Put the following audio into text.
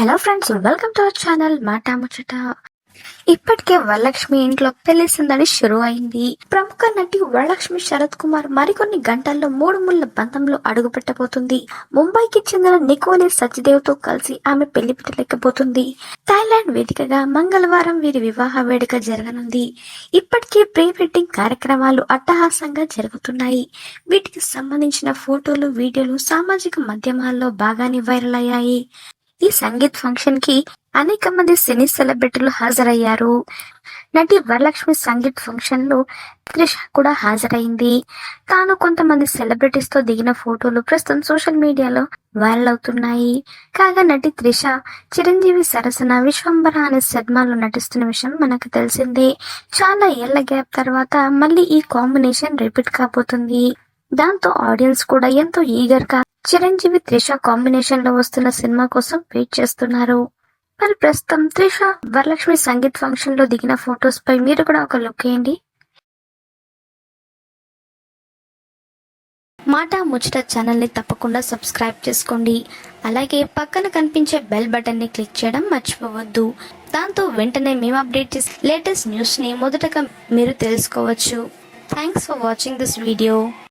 Hello friends welcome to our channel మాట ముచ్చట. ఇప్పటికే వరలక్ష్మి ఇంట్లో పెళ్ళి సందడి షురు అయింది. ప్రముఖ నటి వరలక్ష్మి శరత్ కుమార్ మరికొన్ని గంటల్లో మూడు ముళ్ళ బంధంలో అడుగు పెట్టబోతుంది ముంబైకి చెందిన నికోలి సచిదేవ్తో కలిసి ఆమె పెళ్ళి పెట్టలేకపోతుంది. థాయిలాండ్ వేదికగా మంగళవారం వీరి వివాహ వేడుక జరగనుంది. ఇప్పటికే ప్రీ వెడ్డింగ్ కార్యక్రమాలు అట్టహాసంగా జరుగుతున్నాయి. వీటికి సంబంధించిన ఫోటోలు వీడియోలు సామాజిక మాధ్యమాల్లో బాగానే వైరల్ అయ్యాయి. ఈ సంగీత్ ఫంక్షన్కి అనేక మంది సినీ సెలబ్రిటీలు హాజరయ్యారు. నటి వరలక్ష్మి సంగీత్ ఫంక్షన్లో త్రిష కూడా హాజరైంది. తాను కొంతమంది సెలబ్రిటీస్తో దిగిన ఫోటోలు ప్రస్తుతం సోషల్ మీడియాలో వైరల్ అవుతున్నాయి. కాగా నటి త్రిష చిరంజీవి సరసన విశ్వంబర అనే సినిమాలో నటిస్తున్న విషయం మనకు తెలిసిందే. చాలా ఏళ్ళ గ్యాప్ తర్వాత మళ్ళీ ఈ కాంబినేషన్ రిపీట్ కాబోతుంది. దాంతో ఆడియన్స్ కూడా ఎంతో ఈగర్గా చిరంజీవి త్రిష కాంబినేషన్లో వస్తున్న సినిమా కోసం వెయిట్ చేస్తున్నారు. మరి ప్రస్తుతం త్రిష వరలక్ష్మి సంగీత్ ఫంక్షన్లో దిగిన ఫొటోస్ పై మీరు కూడా ఒక లుక్ వేయండి మాట ముచ్చట ఛానల్ని తప్పకుండా సబ్స్క్రైబ్ చేసుకోండి. అలాగే పక్కన కనిపించే బెల్ బటన్ని క్లిక్ చేయడం మర్చిపోవద్దు. దాంతో వెంటనే మేము అప్డేట్ చేసే లేటెస్ట్ న్యూస్ని మొదటగా మీరు తెలుసుకోవచ్చు. Thanks for watching this video